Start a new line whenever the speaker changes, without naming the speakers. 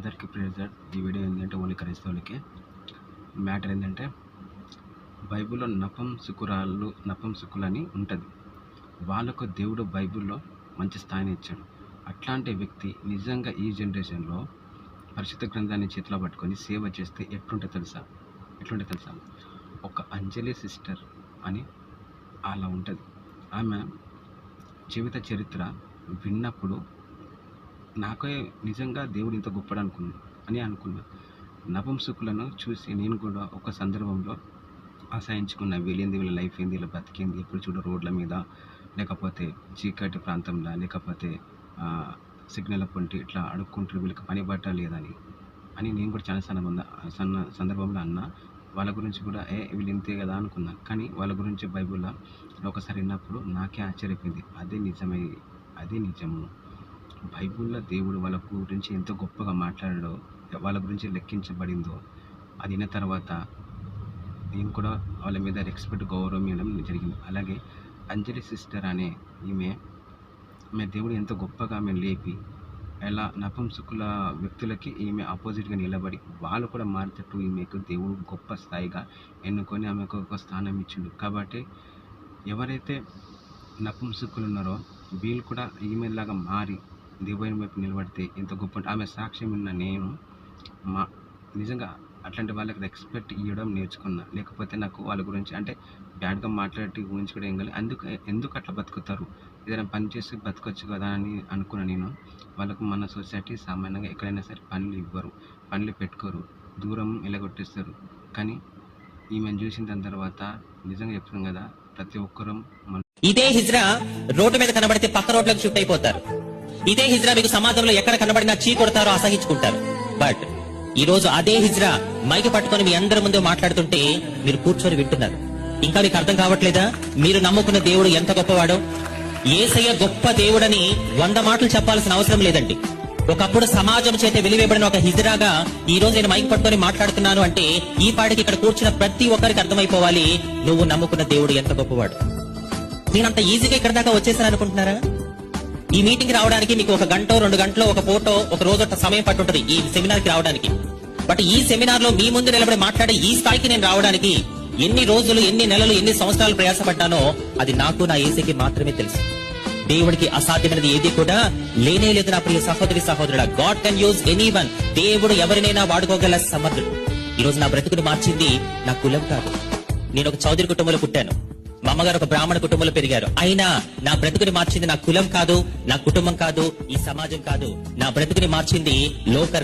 అందరికీ ప్రేజర్ ఈ వీడియో ఏంటంటే ఓన్లీ క్రైస్తవులకి. మ్యాటర్ ఏంటంటే బైబిల్లో నపంసుకురాళ్ళు అని ఉంటుంది. వాళ్ళకు దేవుడు బైబిల్లో మంచి స్థాయిని ఇచ్చాడు. అట్లాంటి వ్యక్తి నిజంగా ఈ జనరేషన్లో పరిశుద్ధ గ్రంథాన్ని చేతిలో పట్టుకొని సేవ చేస్తే ఎట్లుంటే తెలుసా? ఎట్లుంటే తెలుసా? ఒక అంజలి సిస్టర్ అని అలా ఉంటుంది. ఆమె జీవిత చరిత్ర విన్నప్పుడు నాకే నిజంగా దేవుడు ఇంత గొప్పడు అనుకున్నా అని అనుకున్నా. నపంసుకులను చూసి నేను కూడా ఒక సందర్భంలో ఆశయించుకున్న వీళ్ళేంది వీళ్ళ లైఫ్ ఏంది వీళ్ళ బతికేంది ఎప్పుడు చూడ రోడ్ల మీద లేకపోతే చీకటి ప్రాంతంలో లేకపోతే సిగ్నల్ పొంటి ఇట్లా అడుక్కుంటారు వీళ్ళకి పని పట్ట లేదని అని నేను కూడా చాలా సందర్భంలో సన్న సందర్భంలో అన్నా. వాళ్ళ గురించి కూడా ఏ వీళ్ళు ఇంతే కదా అనుకున్నా. కానీ వాళ్ళ గురించి బైబిల్లో ఒకసారి విన్నప్పుడు నాకే ఆశ్చర్యపోయింది. అదే నిజమై అదే నిజము. బైబిల్లో దేవుడు వాళ్ళ గురించి ఎంత గొప్పగా మాట్లాడాడో వాళ్ళ గురించి లెక్కించబడిందో అది విన్న తర్వాత నేను కూడా వాళ్ళ మీద రెస్పెక్ట్ గౌరవం ఇవ్వడం జరిగింది. అలాగే అంజలి సిస్టర్ అనే ఈమె ఆమె దేవుడు ఎంత గొప్పగా ఆమె లేపి ఎలా నపంసుకుల వ్యక్తులకి ఈమె ఆపోజిట్గా నిలబడి వాళ్ళు కూడా మారేటట్టు ఈమెకు దేవుడు గొప్ప స్థాయిగా ఎన్నుకొని ఆమెకు ఒక స్థానం ఇచ్చిండు. కాబట్టి ఎవరైతే నపుంసకులు ఉన్నారో వీళ్ళు కూడా ఈమెలాగా మారి దేవుని వైపు నిలబడితే ఎంత గొప్ప ఆమె సాక్ష్యం ఉన్న నేను మా నిజంగా అట్లాంటి వాళ్ళకి రెస్పెక్ట్ ఇవ్వడం నేర్చుకున్నా. లేకపోతే నాకు వాళ్ళ గురించి అంటే బ్యాడ్గా మాట్లాడే గురించి కూడా ఏం కాదు అందుకు ఎందుకు అట్లా బతుకుతారు? ఏదైనా పని చేసి బతకొచ్చు కదా అని అనుకున్నా నేను. వాళ్ళకు మన సొసైటీ సామాన్యంగా ఎక్కడైనా సరే పనులు ఇవ్వరు. పనులు పెట్టుకోరు. దూరం ఎలగొట్టేస్తారు. కానీ ఈమెను చూసిన దాని తర్వాత నిజంగా చెప్తున్నాం కదా ప్రతి ఒక్కరం
ఇదే హిజ్రా రోడ్డు మీద కనబడితే పక్క రోడ్లకు షిఫ్ట్ అయిపోతారు. ఇదే హిజ్రా మీకు సమాజంలో ఎక్కడ కనబడినా చీ కొడతారో అసహించుకుంటారు. బట్ ఈ రోజు అదే హిజ్రా మైకి పట్టుకొని మీ అందరి ముందు మాట్లాడుతుంటే మీరు కూర్చొని వింటున్నారు. ఇంకా మీకు అర్థం కావట్లేదా? మీరు నమ్ముకున్న దేవుడు ఎంత గొప్పవాడో? ఏసయ్య గొప్ప దేవుడని వంద మాటలు చెప్పాల్సిన అవసరం లేదండి. ఒకప్పుడు సమాజం చేత వెలివేయబడిన ఒక హిజరాగా ఈ రోజు నేను మైక్ పట్టుకొని మాట్లాడుతున్నాను అంటే ఈ పాటికి ఇక్కడ కూర్చున్న ప్రతి ఒక్కరికి అర్థమైపోవాలి. నువ్వు నమ్ముకున్న దేవుడు ఎంత గొప్పవాడు? నేనంత ఈజీగా ఇక్కడ దాకా వచ్చేసాను అనుకుంటున్నారా? ఈ మీటింగ్ రావడానికి మీకు ఒక గంట రెండు గంటలో ఒక ఫోటో ఒక రోజు సమయం పట్టుంటది ఈ సెమినార్కి రావడానికి. బట్ ఈ సెమినార్లో మీ ముందు నిలబడి మాట్లాడే ఈ స్థాయికి నేను రావడానికి ఎన్ని రోజులు ఎన్ని నెలలు ఎన్ని సంవత్సరాలు ప్రయాసపడ్డానో అది నాకు నా ఏసీకి మాత్రమే తెలుసు. దేవుడికి అసాధ్యమైనది ఏది కూడా లేనే లేదు నా ప్రియ సహోదరి సహోదరుడ. God can use anyone దేవుడు ఎవరినైనా వాడుకోగల సమర్థుడు. ఈ రోజు నా బ్రతుకుని మార్చింది నా కులం కాదు. నేను ఒక చౌదరి కుటుంబంలో పుట్టాను. మా అమ్మగారు ఒక బ్రాహ్మణ కుటుంబంలో పెరిగారు. అయినా నా బ్రతుకుని మార్చింది నా కులం కాదు నా కుటుంబం కాదు ఈ సమాజం కాదు. నా బ్రతుకుని మార్చింది లోక